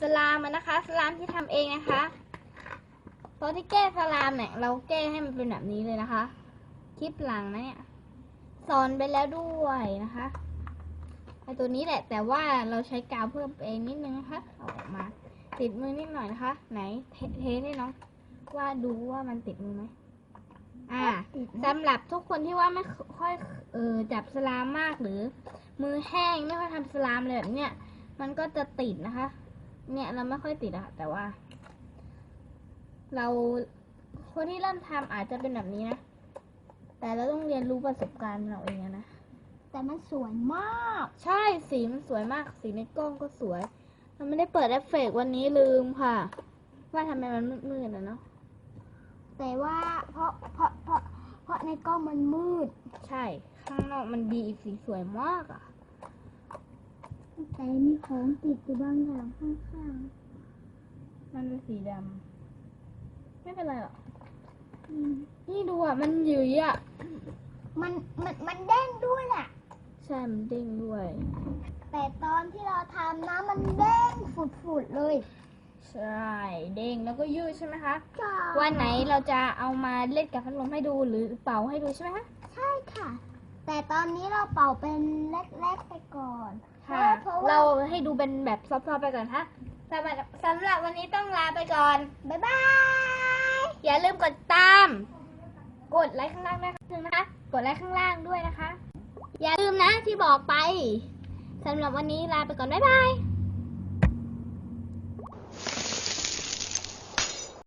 สลามอะนะคะ สลามที่ทำเองนะคะตอนที่แก้สลามเนี่ยเราแก้ให้มันเป็นแบบนี้เลยนะคะ คลิปหลังนะเนี่ยสอนไปแล้วด้วยนะคะไอตัวนี้แหละ แต่ว่าเราใช้กาวเพิ่มเองนิดนึงนะคะเอาออกมา ติดมือนิดหน่อยนะคะ ไหนเทเทให้น้องว่าดูว่ามันติดมือไหมอ่าติดนะสำหรับทุกคนที่ว่าไม่ค่อยเออจับสลามมากหรือ มือแห้งไม่ค่อยทำสลามเลยแบบเนี้ย มันก็จะติดนะคะ เนี่ยเราไม่ค่อยติดอะแต่ว่า เราคนที่เริ่มทำอาจจะเป็นแบบนี้นะ แต่เราต้องเรียนรู้ประสบการณ์เราเองอะนะ แต่มันสวยมาก ใช่สีมันสวยมาก สีในกล้องก็สวย เราไม่ได้เปิดเอฟเฟกต์วันนี้ลืมค่ะ ว่าทำไมมันมืดๆอะเนาะ แต่ว่าเพราะเพราะเพราะเพราะในกล้องมันมืด ใช่ ข้างนอกมันดีสีสวยมากอะ แต่มีของติดอยู่บางอย่างข้างมันเป็นสีดำ ไม่เป็นไรหรอกๆอืมนี่ดูอะ มันหยุยอะ มันมันมันเด้งด้วยแหละใช่ มันเด้งด้วย แต่ตอนที่เราทำนะมันเด้งฝุดๆเลย ใช่ เด้งแล้วก็ยืดใช่ไหมคะ จ้าวันไหนเราจะเอามาเล่นกับพัดลมให้ดูหรือเป่าให้ดูใช่ไหมคะ ใช่ค่ะ แต่ตอนนี้เราเป่าเป็นเล็กๆไปก่อนค่ะเพราะว่า เราให้ดูเป็นแบบซอฟต์ๆไปก่อนค่ะสำหรับสำหรับวันนี้ต้องลาไปก่อน บ๊ายบาย อย่าลืมกดตาม กดไลค์ข้างล่างนะคะ กดไลค์ข้างล่างด้วยนะคะ อย่าลืมนะที่บอกไปสำหรับวันนี้ลาไปก่อน บ๊ายบาย